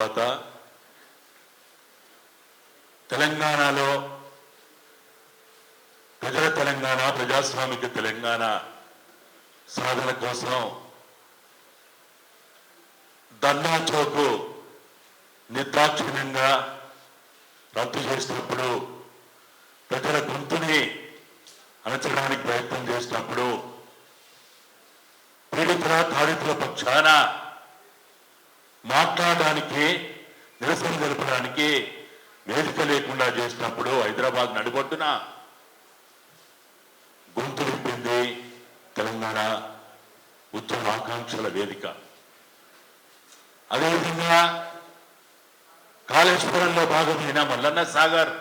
తర్వాత తెలంగాణలో ప్రజల తెలంగాణ ప్రజాస్వామిక తెలంగాణ సాధన కోసం ధర్నా చౌక్ నిర్దాక్షిణ్యంగా రద్దు చేసినప్పుడు ప్రజల గొంతుని అణచడానికి ప్రయత్నం చేసినప్పుడు పీడితుల తాడితుల పక్షాన మాట్లాడడానికి నిరసన జరపడానికి వేదిక లేకుండా చేసినప్పుడు హైదరాబాద్ నడిబొడ్డున గొంతు విప్పింది తెలంగాణ ఉద్యమ ఆకాంక్షల వేదిక. అదేవిధంగా కాళేశ్వరంలో భాగమైన మల్లన్న సాగర్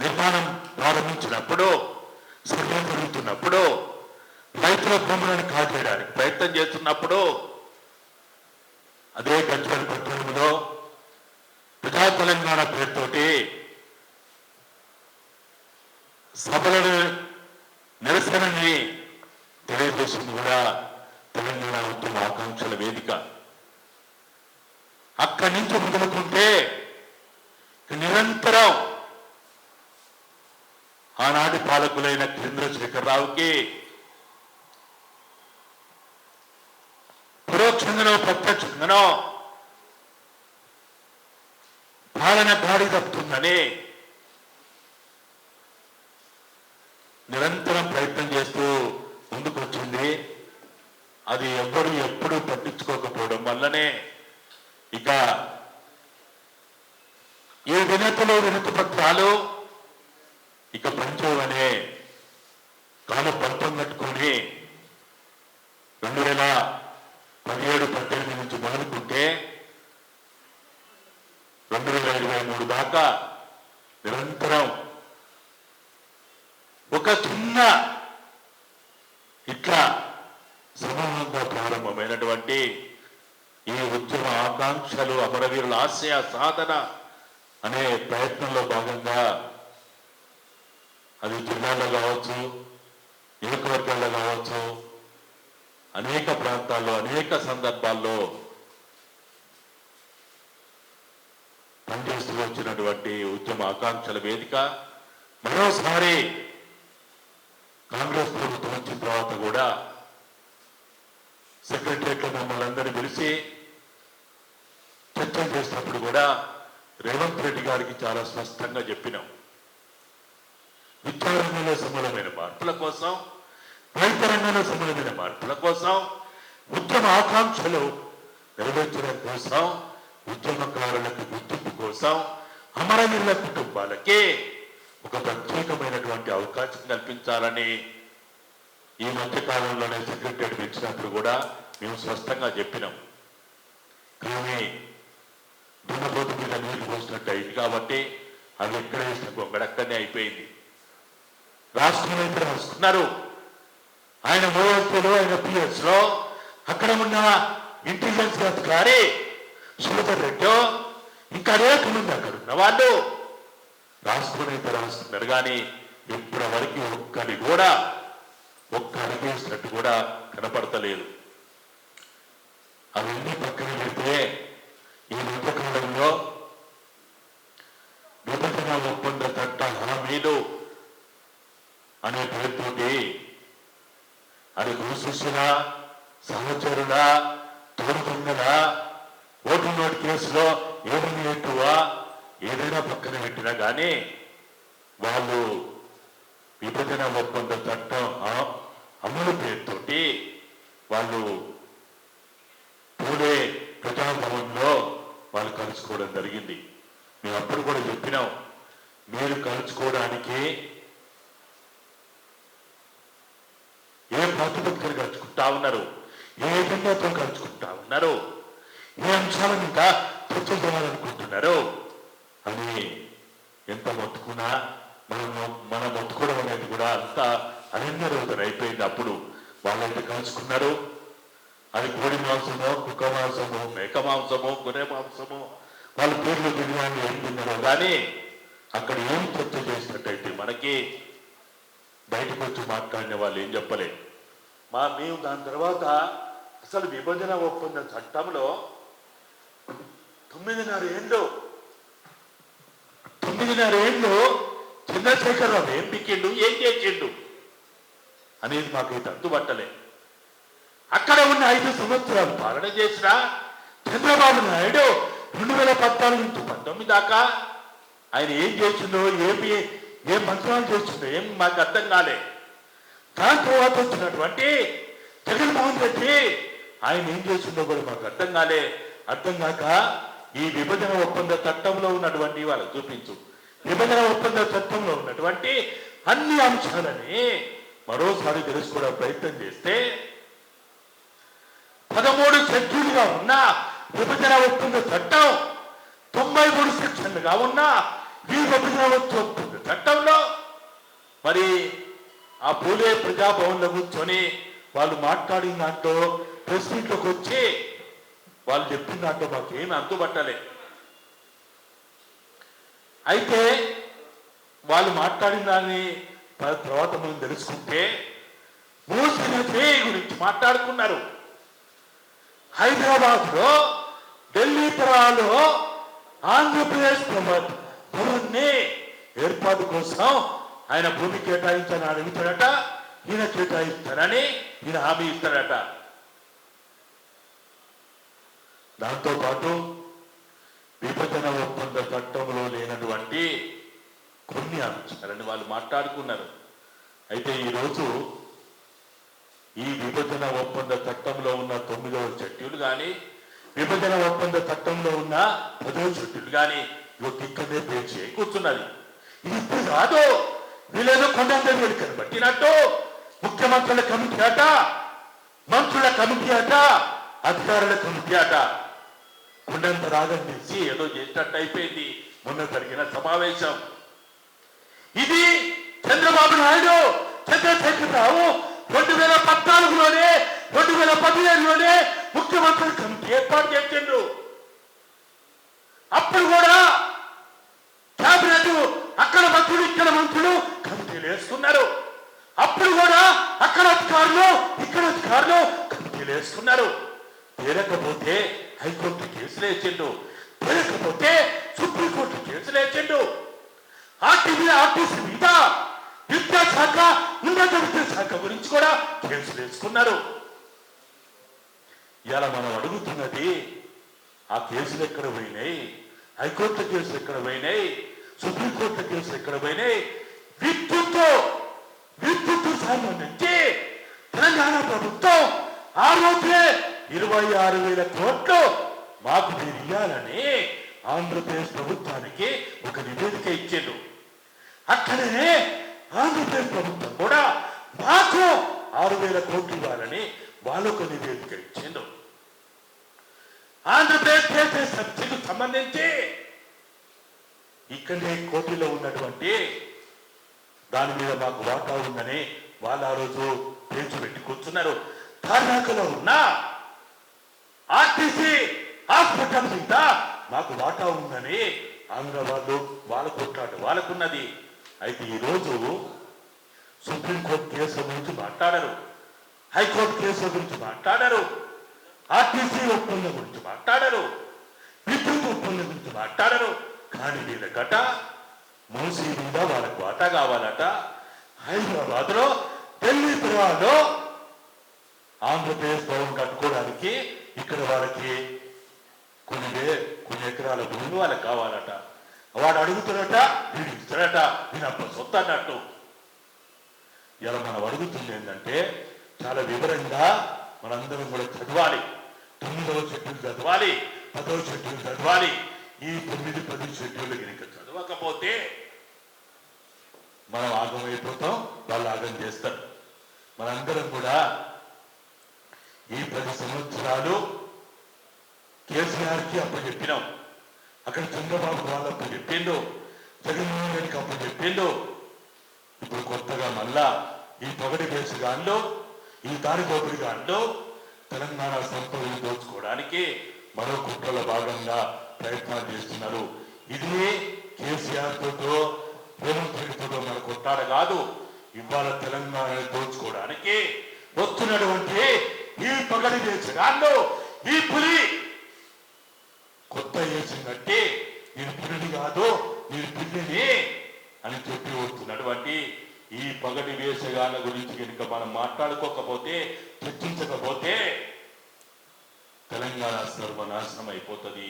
నిర్మాణం ప్రారంభించినప్పుడు సర్వే జరుగుతున్నప్పుడు రైతుల భూములను కాజేయడానికి ప్రయత్నం చేస్తున్నప్పుడు అదే గజ్వల్ పట్టణంలో ప్రజా తెలంగాణ పేరుతోటి సభలను నిరసనని తెలియజేసింది కూడా తెలంగాణ ఉద్యమ ఆకాంక్షల వేదిక. అక్కడి నుంచి మొదలుకుంటే నిరంతరం ఆనాటి పాలకులైన చంద్రశేఖరరావుకి పరోక్షంగానో ప్రత్యక్షంగానో పాలన గాడి తప్పుతుందని నిరంతరం ప్రయత్నం చేస్తూ ముందుకొచ్చింది. అది ఎవ్వరు ఎప్పుడు పట్టించుకోకపోవడం వల్లనే ఇక ఈ వినతులు వినతి పత్రాలు ఇక పంచవనే. కాలు పంతం కట్టుకొని రెండు వేల పదిహేడు పద్దెనిమిది నుంచి మొదలుకుంటే రెండు వేల ఇరవై మూడు దాకా నిరంతరం ఒక చిన్న ఇట్లా సమూహంగా ప్రారంభమైనటువంటి ఈ ఉద్యమ ఆకాంక్షలు అమరవీరుల ఆశయ సాధన అనే ప్రయత్నంలో భాగంగా అది జిల్లాలో కావచ్చు నియోజకవర్గాల్లో కావచ్చు అనేక ప్రాంతాల్లో అనేక సందర్భాల్లో పనిచేస్తూ వచ్చినటువంటి ఉద్యమ ఆకాంక్షల వేదిక మరోసారి కాంగ్రెస్ ప్రభుత్వం వచ్చిన తర్వాత కూడా సెక్రటరియట్లో మమ్మల్ని అందరినీ పిలిచి చర్చలు చేసినప్పుడు కూడా రేవంత్ రెడ్డి గారికి చాలా స్పష్టంగా చెప్పినాం. విద్యారంగంలో సమూలమైన మార్పుల కోసం రైతు రంగంలో సమూలమైన మార్పుల కోసం ఉద్యమ ఆకాంక్షలు నెరవేర్చడం కోసం ఉద్యమకారులకు గుర్తింపు కోసం అమరవీరుల కుటుంబాలకి ఒక ప్రత్యేకమైనటువంటి అవకాశం కల్పించాలని ఈ మధ్య కాలంలోనే సెక్రటరీ పెంచినప్పుడు కూడా మేము స్పష్టంగా చెప్పినాం. కానీ దున్నపోతు మీద నీళ్ళు పోసినట్టు అయింది కాబట్టి అది ఎక్కడ వేసిన గొంగడక్కడనే అయిపోయింది. రాష్ట్రంలో ఇద్దరు వస్తున్నారు. ఆయన ఓఎస్పీలో ఆయన పిఎస్లో అక్కడ ఉన్న ఇంటెలిజెన్స్ అధికారి సుభద్ర రెడ్డో. ఇంకా అనేక మంది అక్కడ ఉన్న వాళ్ళు రాష్ట్రం రాస్తున్నారు కానీ ఇప్పటి వరకు ఒక్కరి కూడా ఒక్క అడిగేసినట్టు కూడా కనపడతలేదు. అవన్నీ పక్కన పెడితే ఈ మధ్యకాలంలో విభజన ఒప్పంద చట్ట హామీలు అనే పేరు అది గురుశిష్యుల సహచరుల తోడుదొంగల ఓటు నోటు కేసులో ఏదైనా ఎక్కువ ఏదైనా పక్కన పెట్టినా కానీ వాళ్ళు విభజన ఒప్పంద చట్టం అమలు పేరుతోటి వాళ్ళు పూలే ప్రజాభవన్లో వాళ్ళు కలుసుకోవడం జరిగింది. మేము అప్పుడు కూడా చెప్పినాం మీరు కలుసుకోవడానికి ఏ ప్రాతిపదికన కలుసుకుంటా ఉన్నారు? ఏ ఎజెండాతో కలుచుకుంటా ఉన్నారు? ఏ అంశాలను ఇంకా చర్చ చేయాలనుకుంటున్నారు అని ఎంత మొత్తుకున్నా మనం మనం మొత్తుకోవడం అనేది కూడా అంతా అరణ్య రోజున అయిపోయింది అప్పుడు. వాళ్ళైతే కలుసుకున్నారు. అది కోడి మాంసమో కుక్క మాంసమో మేక మాంసమో గొర్రె మాంసమో వాళ్ళ పేర్లు బిర్యానీ ఏం తిన్నారో కానీ అక్కడ ఏం చర్చ చేసినట్టయితే మనకి బయటకు వచ్చి మాట్లాడిన వాళ్ళు ఏం చెప్పలేదు మా మేము దాని తర్వాత అసలు విభజన ఒప్పంద చట్టంలో తొమ్మిదిన్నర ఏళ్ళు తొమ్మిదిన్నర ఏళ్ళు చంద్రశేఖరరావు ఏం పిక్కిండు ఏం చేసిండు అనేది మాకు ఇది అక్కడ ఉన్న ఐదు సంవత్సరాలు పాలన చేసిన చంద్రబాబు నాయుడు రెండు వేల పద్నాలుగు నుంచి పంతొమ్మిది దాకా ఆయన ఏం చేసిండో ఏపీ ఏం మంత్రాలు చేసిండో ఏం మాకు అర్థం కాలే. దాని తర్వాత వచ్చినటువంటి జగన్మోహన్ రెడ్డి ఆయన ఏం చేస్తుందో కూడా మాకు అర్థం కాలే. అర్థం కాక ఈ విభజన ఒప్పంద చట్టంలో ఉన్నటువంటి వాళ్ళకు చూపించు. విభజన ఒప్పంద చట్టంలో ఉన్నటువంటి అన్ని అంశాలని మరోసారి తెలుసుకోవడం ప్రయత్నం చేస్తే పదమూడు సెక్షన్లుగా ఉన్న విభజన ఒప్పంద చట్టం తొంభై మూడు సెక్షన్లుగా ఉన్న ఈ విభజన ఒప్పంద ఘట్టంలో మరి ఆ పూలే ప్రజాభవన్లో కూర్చొని వాళ్ళు మాట్లాడిన దాంట్లో ప్రెస్ మీట్లోకి వచ్చి వాళ్ళు చెప్పిన దాంట్లో మాకు ఏమి అంతుబట్టలే. అయితే వాళ్ళు మాట్లాడిన దాన్ని తర్వాత మనం తెలుసుకుంటే మూసి నది గురించి మాట్లాడుకున్నారు. హైదరాబాద్లో ఢిల్లీ తరాలో ఆంధ్రప్రదేశ్ భవన్ ఏర్పాటు కోసం ఆయన భూమి కేటాయించాలని అడుగుతాడట ఈయన కేటాయిస్తారని ఈయన హామీ ఇస్తాడట. దాంతో పాటు విభజన ఒప్పంద చట్టంలో లేనటువంటి కొన్ని అంశాలని వాళ్ళు మాట్లాడుకున్నారు. అయితే ఈరోజు ఈ విభజన ఒప్పంద చట్టంలో ఉన్న తొమ్మిదవ షెడ్యూల్ కానీ విభజన ఒప్పంద చట్టంలో ఉన్న పదవ షెడ్యూల్ కానీ ఒక ఇక్కడే పేర్చి కూర్చున్నది. ఇది ఇప్పుడు కాదు. వీళ్ళేదో కొండంత కనబట్టినట్టు ముఖ్యమంత్రుల కమిటీ అట మంత్రుల కమిటీ అట అధికారుల కమిటీ అట. కొండంత రాగం ఏదో చేసినట్టు అయిపోయింది. మొన్న జరిగిన సమావేశం. ఇది చంద్రబాబు నాయుడు చంద్రశేఖరరావు రెండు వేల పద్నాలుగులోనే రెండు వేల పదిహేనులోనే ముఖ్యమంత్రి కమిటీ ఏర్పాటు చేసిండు అప్పుడు కూడా కేబినెట్ అక్కడ మంత్రులు ఇక్కడ మంత్రులు కమిటీలు వేసుకున్నారు అప్పుడు కూడా అక్కడ అధికారులు ఇక్కడ అధికారులు కమిటీలు వేసుకున్నారు తేలకపోతే హైకోర్టు కేసులు వేసిండు తేలకపోతే సుప్రీంకోర్టు కేసులు వేసిండు ఆర్టీసీ ఆర్టీసీ మీద విద్యాశాఖ ఉన్నత విద్యాశాఖ గురించి కూడా కేసులు వేసుకున్నారు ఇలా మనం అడుగుతున్నది ఆ కేసులు ఎక్కడ పోయినాయి? హైకోర్టు కేసులు ఎక్కడ పోయినాయి? సుప్రీంకోర్టు కేసులు ఎక్కడ పోయినాయి విద్యుత్ విద్యుత్ సంబంధించి తెలంగాణ ప్రభుత్వం ఆ రోజే ఇరవై ఆరు వేల కోట్లు మాకు మీరు ఇవ్వాలని ఆంధ్రప్రదేశ్ ప్రభుత్వానికి ఒక నివేదిక ఇచ్చిండు అక్కడనే ఆంధ్రప్రదేశ్ ప్రభుత్వం కూడా మాకు ఆరు వేల కోట్లు ఇవ్వాలని వాళ్ళొక నివేదిక ఇచ్చిండు ఆంధ్రప్రదేశ్ చేసే సబ్సిడీకి సంబంధించి ఇక్కడే కోటిలో ఉన్నటువంటి దాని మీద మాకు వాటా ఉందని వాళ్ళు ఆ రోజు పేర్చి పెట్టి కూర్చున్నారు. కర్ణాటకలో ఉన్న ఆర్టీసీ హాస్పిటల్ మీద మాకు వాటా ఉందని ఆంధ్ర వాళ్ళు వాళ్ళ కొట్లాట వాళ్ళకున్నది. అయితే ఈరోజు సుప్రీంకోర్టు కేసుల గురించి మాట్లాడరు. హైకోర్టు కేసుల గురించి మాట్లాడరు. ఆర్టీసీ ఒప్పందం గురించి మాట్లాడరు. విద్యుత్ ఒప్పందం గురించి మాట్లాడరు. కానీ వీళ్ళ గట మూసీ మీద వాళ్ళకు అట కావాలట. హైదరాబాద్లో ఢిల్లీ పురాలో ఆంధ్రప్రదేశ్ భవన్ కట్టుకోవడానికి ఇక్కడ వాళ్ళకి కొన్ని కొన్ని ఎకరాల భూమి వాళ్ళకి కావాలట. వాడు అడుగుతున్నట వీడు ఇస్తాడట వీడు అప్ప సొత్త అన్నట్టు. ఇలా మనం అడుగుతుంది ఏంటంటే చాలా వివరంగా మనందరం కూడా చదవాలి. తొమ్మిదవ చెట్టులు చదవాలి పదవ షెడ్యూల్ చదవాలి. ఈ తొమ్మిది పది షెడ్యూల్ కనుక చదవకపోతే మనం ఆగమైపోతాం వాళ్ళు ఆగం చేస్తారు. మనందరం కూడా ఈ పది సంవత్సరాలు కేసీఆర్కి అప్పుడు చెప్పినాం అక్కడ చంద్రబాబు వాళ్ళు అప్పుడు చెప్పిండు జగన్మోహన్ రెడ్డికి అప్పుడు చెప్పిండు ఇప్పుడు కొత్తగా మళ్ళా ఈ పొగడి కేసు గాండ్లో ఈ దోపిడి గాండ్లో తెలంగాణ సంపదలు దోచుకోవడానికి మరో కుట్రలో భాగంగా ప్రయత్నాలు చేస్తున్నారు. ఇది కేసీఆర్ తోటో రేవంత్ రెడ్డితో మన కొట్టాడ కాదు ఇవాళ తెలంగాణ దోచుకోవడానికి వస్తున్నటువంటి ఈ పగడి దేశగాల్లో ఈ పులి కొత్త చేసిందంటే నేను పిల్లిని కాదు నేను పిల్లిని అని చెప్పి వస్తున్నటువంటి ఈ పగటి వేషగాల గురించి కనుక మనం మాట్లాడుకోకపోతే చర్చించకపోతే తెలంగాణ సర్వనాశనం అయిపోతుంది.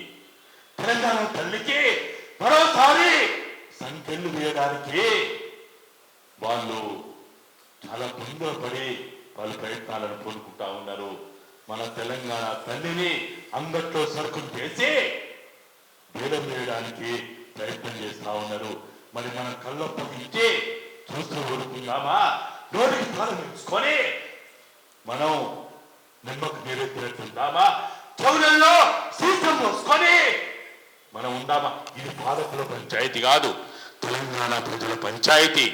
తెలంగాణ తల్లికి మరోసారి సంఖ్యలు వేయడానికి వాళ్ళు చాలా తొందరపడి వాళ్ళు ప్రయత్నాలను కోరుకుంటా ఉన్నారు. మన తెలంగాణ తల్లిని అంగట్లో సరుకులు చేసి భేదం వేయడానికి ప్రయత్నం చేస్తా ఉన్నారు. మరి మన కళ్ళ నుంచి చూస్తూ ఊరుకుందామా? నోటికి స్థానం వేసుకొని మనం నిమ్మకు నీరెత్తినట్టుందామా? చెవులలో సీసం పోసుకొని ఉందామా ఇది పాలకుల పంచాయతీ కాదు తెలంగాణ ప్రజల పంచాయతీ.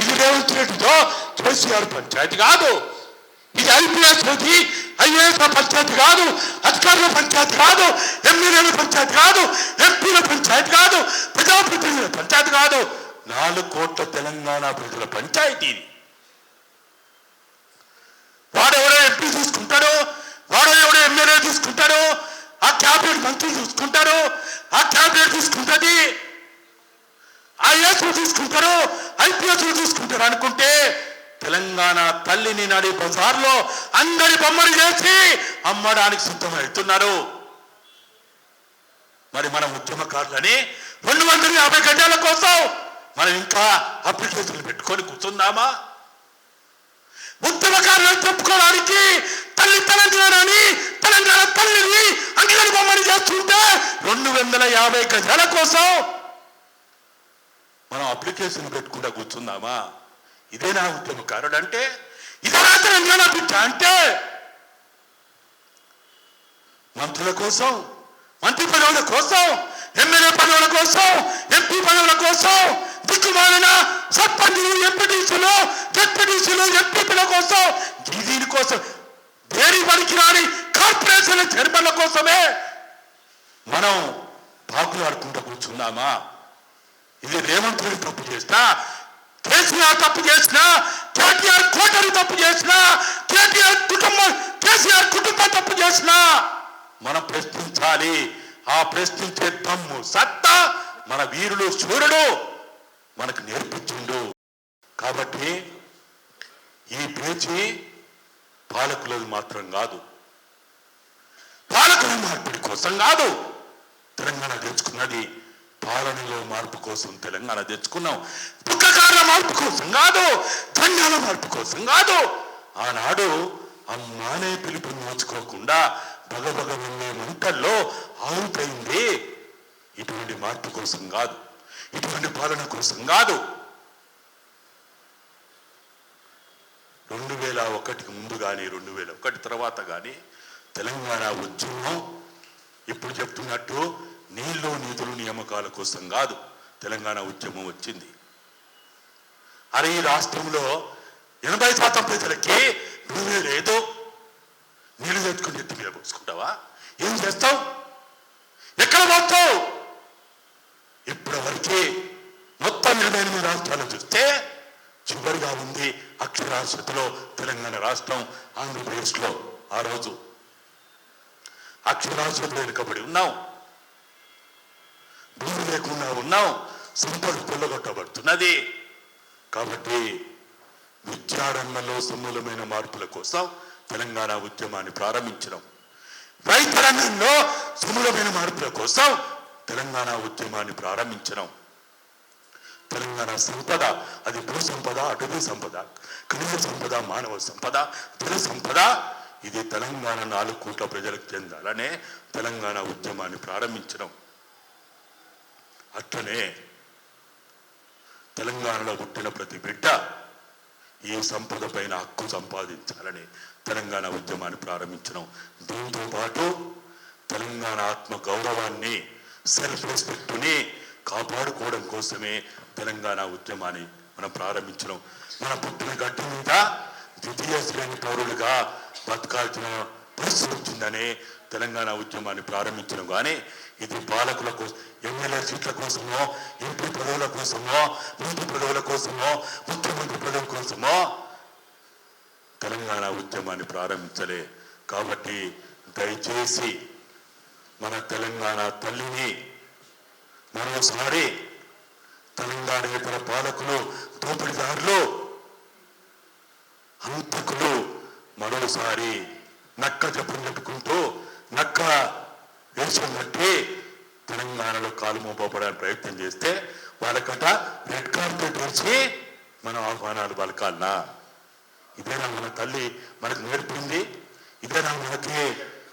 ఇది రేవంత్ రెడ్డితో కేసీఆర్ పంచాయతీ కాదు. ఇది ఐపీఎస్ ప్రతి ఐఏఎస్ పంచాయతీ కాదు అధికారుల పంచాయతీ కాదు ఎమ్మెల్యేల పంచాయతీ కాదు ఎంపీల పంచాయతీ కాదు ప్రజాప్రతినిధుల పంచాయతీ కాదు. నాలుగు కోట్ల తెలంగాణ ప్రజల పంచాయతీ ఇది. వాడెవడో ఎంపీ తీసుకుంటాడో వాడో ఎవడో ఎమ్మెల్యే తీసుకుంటాడో ఆ క్యాబినెట్ మంత్రి చూసుకుంటారు. ఆ క్యాబినెట్ ఆ ఐఏఎస్ చూసుకుంటారు ఐపీఎస్లు చూసుకుంటారు అనుకుంటే తెలంగాణ తల్లిని నడి బజార్లో అందరి బొమ్మలు చేసి అమ్మడానికి సిద్ధమవుతున్నారు మరి మన ఉద్యమకారులని రెండు వందల యాభై గంటల కోసం మనం ఇంకా అప్లికేషన్లు పెట్టుకొని కూర్చుందామా? ఉద్యమకారులను చెప్పుకోవడానికి తల్లి తెలంగాణని తెలంగాణ తల్లిని అంగడి బొమ్మని చేస్తుంటే రెండు వందల యాభై గజాల కోసం మనం అప్లికేషన్ పెట్టుకుంటా కూర్చుందామా? ఇదేనా ఉద్యమకారుడు అంటే ఇదేనా తెలంగాణ బిడ్డ అంటే మంత్రుల కోసం మంత్రి పదవుల కోసం ఎమ్మెల్యే పదవుల కోసం ఎంపీ పదవుల కోసం దిక్కుమాలిన సర్పంచులు ఎంపీ జెడ్పీటీసీలు ఎంపీల కోసం దీని కోసం దేని పనికి రాని కార్పొరేషన్ చైర్మన్ల కోసమే మనం పాకులాడుకుంటూ కూర్చున్నామా? ఇది రేవంత్ రెడ్డి తప్పు చేసినా కేసీఆర్ తప్పు చేసినా కేటీఆర్ కోటరు తప్పు చేసినా కేటీఆర్ కుటుంబం కేసీఆర్ కుటుంబం తప్పు చేసినా మనం ప్రశ్నించాలి. ఆ ప్రశ్నించే తమ్ము సత్తా మన వీరుడు సూర్యుడు మనకు నేర్పించిండు. కాబట్టి ఈ పేచి పాలకులది మాత్రం కాదు. పాలకుల మార్పిడి కోసం కాదు. తెలంగాణ తెచ్చుకున్నది పాలనలో మార్పు కోసం తెలంగాణ తెచ్చుకున్నాం. దుఃఖకారుల మార్పు కోసం కాదు. తెలంగాణ మార్పు కోసం కాదు. ఆనాడు అమ్మానే పిలుపు నోచుకోకుండా భగభగ వెళ్ళే మంటల్లో ఆవుతైంది ఇటువంటి మార్పు కోసం కాదు. ఇటువంటి పాలన కోసం కాదు. రెండు వేల ఒకటికి ముందు కానీ రెండు వేల ఒకటి తర్వాత కానీ తెలంగాణ ఉద్యమం ఇప్పుడు చెప్తున్నట్టు నీళ్ళు నిధులు నియామకాల కోసం కాదు తెలంగాణ ఉద్యమం వచ్చింది. అరే ఈ రాష్ట్రంలో ఎనభై శాతం ప్రజలకి నువ్వే లేదు నీళ్ళు తెచ్చుకుని ఎత్తి మీద పోసుకుంటావా? ఏం చేస్తావు? ఎక్కడ పోతావు ఇప్పటి వరకే మొత్తం ఇరవై ఎనిమిది రాష్ట్రాలు చూస్తే చివరిగా ఉంది అక్షరాస్యతలో తెలంగాణ రాష్ట్రం ఆంధ్రప్రదేశ్లో ఆ రోజు. అక్షరాస్యతలో వెనుకబడి ఉన్నాం. భూమి లేకుండా ఉన్నాం. సంపద కొల్లగొట్టబడుతున్నది కాబట్టి విద్యారంగంలో సమూలమైన మార్పుల కోసం తెలంగాణ ఉద్యమాన్ని ప్రారంభించడం రైతు రంగంలో సమూలమైన మార్పుల కోసం తెలంగాణ ఉద్యమాన్ని ప్రారంభించడం తెలంగాణ సంపద అది భూ సంపద అటవీ సంపద ఖనిజ సంపద మానవ సంపద జల సంపద ఇది తెలంగాణ నాలుగు కోట్ల ప్రజలకు చెందాలనే తెలంగాణ ఉద్యమాన్ని ప్రారంభించడం అట్లనే తెలంగాణలో పుట్టిన ప్రతి బిడ్డ ఈ సంపద పైన హక్కు సంపాదించాలని తెలంగాణ ఉద్యమాన్ని ప్రారంభించడం దీంతో పాటు తెలంగాణ ఆత్మ గౌరవాన్ని సెల్ఫ్ రెస్పెక్ట్ని కాపాడుకోవడం కోసమే తెలంగాణ ఉద్యమాన్ని మనం ప్రారంభించడం. మన పుట్టిన గట్టి మీద ద్వితీయ శ్రేణి పౌరులుగా బతకాల్సిన పరిస్థితి వచ్చిందని తెలంగాణ ఉద్యమాన్ని ప్రారంభించడం. కానీ ఇది పాలకుల కోసం ఎమ్మెల్యే సీట్ల కోసమో ఎంపీ పదవుల కోసమో మంత్రి పదవుల కోసమో ముఖ్యమంత్రి పదవి కోసమో తెలంగాణ ఉద్యమాన్ని ప్రారంభించలే. కాబట్టి దయచేసి మన తెలంగాణ తల్లిని మరోసారి తెలంగాణేతర పాలకులు దోపిడిదారులు హంతకులు మరోసారి నక్క చెప్పులు పెట్టుకుంటూ నక్క వేషం కట్టి తెలంగాణలో కాలు మోపడానికి ప్రయత్నం చేస్తే వాళ్ళకట రెడ్ కార్పెట్ వేసి మనం ఆహ్వానాలు పలకాలనా ఇదేనా మన తల్లి మనకు నేర్పింది? ఇదేనా మనకి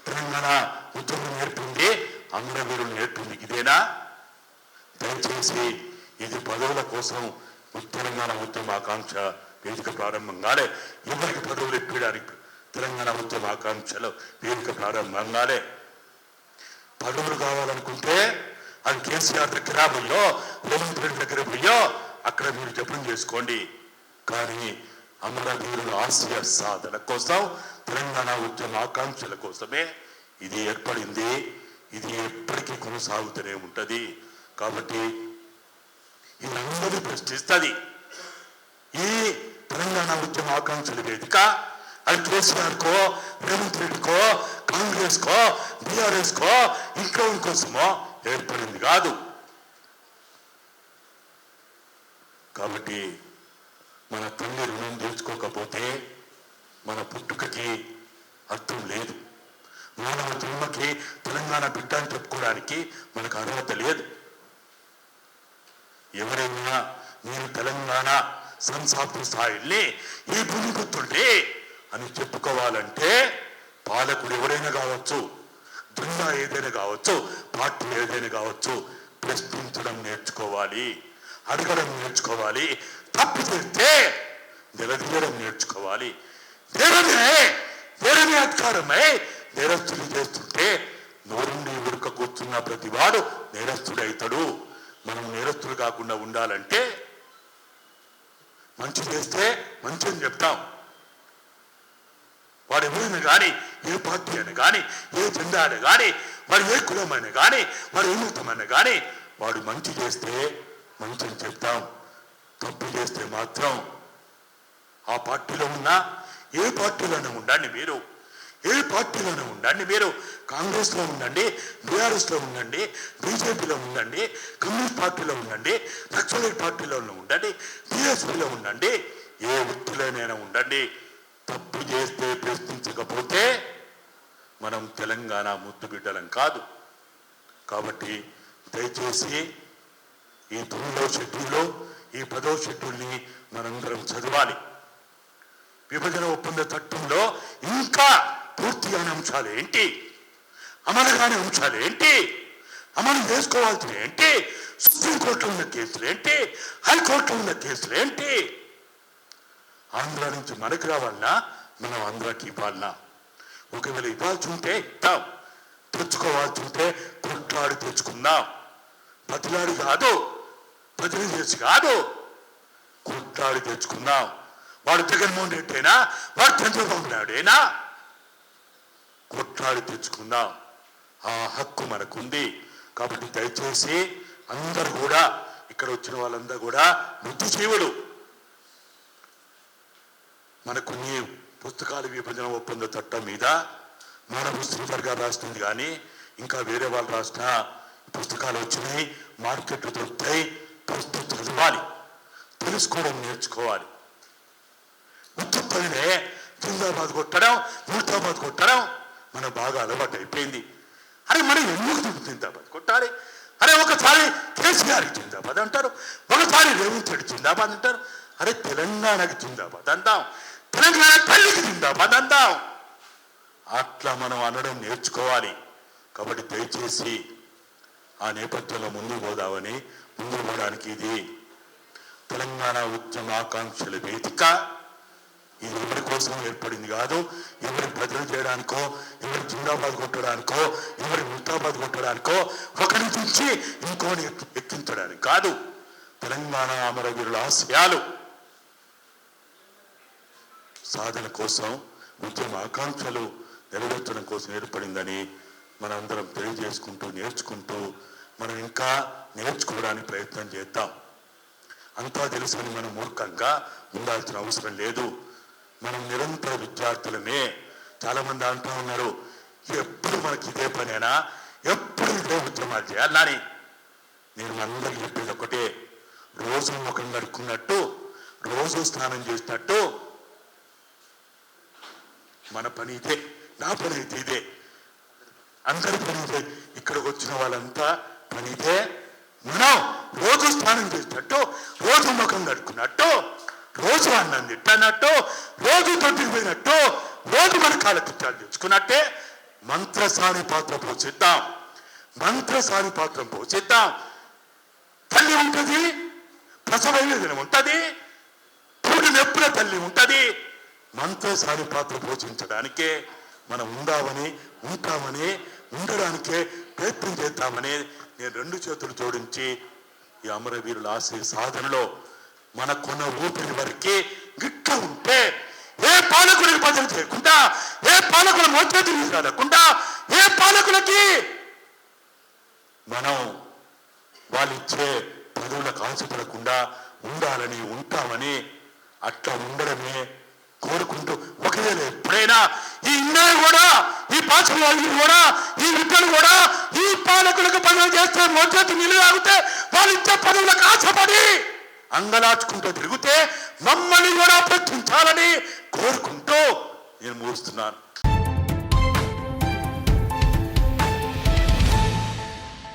తెలంగాణ ఉద్యమం నేర్పింది? అమరవీరులు నేర్పింది ఇదేనా? దయచేసి ఇది పదవుల కోసం తెలంగాణ ఉద్యమ ఆకాంక్ష వేదిక ప్రారంభంగానే ఎవరికి పదవులు ఇప్పడానికి తెలంగాణ ఉద్యమ ఆకాంక్షలో వేదిక ప్రారంభంగానే పదవులు కావాలనుకుంటే అది కేసీఆర్ దగ్గర పోయో రేవంత్ రెడ్డి దగ్గర పోయో అక్కడ మీరు జపం చేసుకోండి. కానీ అమరవీరుల ఆశయ సాధన కోసం తెలంగాణ ఉద్యమ ఆకాంక్షల కోసమే ఇది ఏర్పడింది. ఇది ఎప్పటికీ కొనసాగుతూనే ఉంటుంది. కాబట్టి ఇదందరూ ప్రశ్నిస్తుంది. ఈ తెలంగాణ ఉద్యమ ఆకాంక్షల వేదిక అది కేసీఆర్ కో రేవంత్ రెడ్డికో కాంగ్రెస్ కో బీఆర్ఎస్ కో ఇంకోసమో ఏర్పడింది కాదు. కాబట్టి మన తల్లి రుణం తీర్చుకోకపోతే మన పుట్టుకకి అర్థం లేదు. మానవ జన్మకి తెలంగాణ బిడ్డ అని చెప్పుకోవడానికి మనకు అర్హత లేదు. ఎవరైనా నేను తెలంగాణ సంసాపు స్థాయిల్ని ఈ భూమి అని చెప్పుకోవాలంటే పాలకుడు ఎవరైనా కావచ్చు దున్నా ఏదైనా కావచ్చు పార్టీ ఏదైనా కావచ్చు ప్రశ్నించడం నేర్చుకోవాలి అడగడం నేర్చుకోవాలి తప్పు చేస్తే నిలదీయడం నేర్చుకోవాలి. నేరమే నేరమే అధికారమై నేరస్తులు చేస్తుంటే నోరుండి ఉడక కూర్చున్న ప్రతివాడు నేరస్తుడైతాడు. మనం నేరస్తులు కాకుండా ఉండాలంటే మంచి చేస్తే మంచి అని చెప్తాం. వాడు ఎవరైనా కానీ ఏ పార్టీ అయినా కానీ ఏ జెండా అయినా కానీ మరి ఏ కులమైనా కానీ మరి ఏ కానీ వాడు మంచి చేస్తే మంచి అని చెప్తాం. తప్పు చేస్తే మాత్రం ఆ పార్టీలో ఉన్నా ఏ పార్టీలోనే ఉండండి మీరు. ఏ పార్టీలోనే ఉండండి మీరు కాంగ్రెస్లో ఉండండి బీఆర్ఎస్లో ఉండండి బీజేపీలో ఉండండి కమ్యూనిస్ట్ పార్టీలో ఉండండి నక్సలైట్ పార్టీలో ఉండండి బీఎస్పీలో ఉండండి ఏ వృత్తిలోనైనా ఉండండి. తప్పు చేస్తే ప్రశ్నించకపోతే మనం తెలంగాణ ముద్దు బిడ్డలం కాదు. కాబట్టి దయచేసి ఈ తొమ్మిదవ షెడ్యూల్లో ఈ పదవ షెడ్యూల్ని మనందరం చదవాలి. విభజన ఒప్పంద చట్టంలో ఇంకా పూర్తి కాని అంశాలు ఏంటి? అమలు కాని అంశాలు ఏంటి? అమలు చేసుకోవాల్సిన ఏంటి? సుప్రీంకోర్టులో ఉన్న కేసులు ఏంటి? హైకోర్టులో ఉన్న కేసులు ఏంటి? ఆంధ్ర నుంచి మనకు రావాలన్నా మనం ఆంధ్రాకి ఇవ్వాలన్నా. ఒకవేళ ఇవ్వాల్సి ఉంటే ఇద్దాం. తెచ్చుకోవాల్సి ఉంటే కొట్లాడి తెచ్చుకుందాం. బతిలాడి కాదు. బదిలీ చేసి కాదు. కొట్లాడి తెచ్చుకుందాం. వాడు జగన్మోహన్ రెడ్డి అయినా వాడు చంద్రబాబు నాయుడైనా? కొట్లాడి తెచ్చుకుందాం ఆ హక్కు మనకుంది. కాబట్టి దయచేసి అందరు కూడా ఇక్కడ వచ్చిన వాళ్ళందరూ కూడా బుద్ధిజీవులు మనకు కొన్ని పుస్తకాల విభజన ఒప్పంద చట్టం మీద మానవ శ్రీధర్ గారు రాస్తుంది కానీ ఇంకా వేరే వాళ్ళు రాసిన పుస్తకాలు వచ్చినాయి మార్కెట్లు దొరుకుతాయి ప్రస్తుతం చదవాలి. తెలుసుకోవడం నేర్చుకోవాలి. ఉత్తప్పనే జిందాబాద్ కొట్టడం ముల్తాబాద్ కొట్టడం మన బాగా అలవాటు అయిపోయింది. అరే మనం ఎందుకు జిందాబాద్? కొట్టాలి. అరే ఒకసారి కేసీఆర్ జిందాబాద్ అంటారు. ఒకసారి రేవంత్ రెడ్డి జిందాబాద్ అంటారు. అరే తెలంగాణకి జిందాబాద్ అందాం. తెలంగాణ తల్లికి జిందాబాద్ అందాం. అట్లా మనం అనడం నేర్చుకోవాలి. కాబట్టి దయచేసి ఆ నేపథ్యంలో ముందు పోదామని ముందు పోవడానికి ఇది తెలంగాణ ఉద్యమ ఆకాంక్షల వేదిక. ఇది ఎవరి కోసం ఏర్పడింది కాదు ఎవరి బదులు చేయడానికో ఎవరి జిందాబాద్ కొట్టడానికో ఎవరి ముల్తాబాద్ కొట్టడానికో ఒకరి నుంచి ఇంకోని ఎక్కించడానికి కాదు తెలంగాణ అమరవీరుల ఆశయాలు. సాధన కోసం ఉద్యమ ఆకాంక్షలు నెరవేర్చడం కోసం ఏర్పడిందని మనందరం తెలియజేసుకుంటూ నేర్చుకుంటూ మనం ఇంకా నేర్చుకోవడానికి ప్రయత్నం చేద్దాం. అంతా తెలుసుకొని మనం మూర్ఖంగా ఉండాల్సిన అవసరం లేదు. మనం నిరంతర విద్యార్థులమే. చాలా మంది అంటూ ఉన్నారు ఎప్పుడు మనకి ఇదే పనేనా? ఎప్పుడు ఇదే ఉద్యమాలు నాని. నేను అందరికి చెప్పేది ఒకటే రోజు ముఖం కడుక్కున్నట్టు రోజు స్నానం చేసినట్టు మన పని ఇదే నా పని అయితే ఇదే అందరి పని ఇదే ఇక్కడికి వచ్చిన వాళ్ళంతా పని ఇదే మనం రోజు స్నానం చేసినట్టు రోజు ముఖం కడుక్కున్నట్టు రోజు అన్నం తిట్టనట్టు రోజు తొట్టికి పోయినట్టు రోజు మన కాళ్ళ తిట్టాలు తెచ్చుకున్నట్టే మంత్రసాని పాత్ర పోషిద్దాం. మంత్రసాని పాత్ర పోషిద్దాం. తల్లి ఉంటుంది ప్రసవైన దినం ఉంటుంది పూడి నొప్పుల తల్లి ఉంటుంది. మంత్రసాని పాత్ర పోషించడానికే మనం ఉందామని ఉంటామని ఉండడానికే ప్రయత్నం చేద్దామని నేను రెండు చేతులు జోడించి ఈ అమరవీరుల ఆశయ సాధనలో మనకున్న ఊపిరి వరకు గిట్ట ఉంటే ఏ పాలకుడికి బదులు చేయకుండా ఏ పాలకుల మోచేతి రాకుండా ఏ పాలకులకి? మనం వాళ్ళిచ్చే పదవులకు ఆశపడకుండా ఉండాలని ఉంటామని అట్లా ఉండడమే కోరుకుంటూ ఒకవేళ ఎప్పుడైనా ఈ ఇన్నర్ కూడా ఈ పాఠశాలలు కూడా ఈ విద్యలు కూడా ఈ పాలకులకు పనులు చేస్తే మోచేతి నిలువ ఆగితే వాళ్ళు ఇచ్చే పదవులకు ఆశపడి అంగలాచుకుంటూ తిరిగితే మమ్మల్ని కూడా ప్రశ్నించాలని కోరుకుంటూ నేను మూస్తున్నాను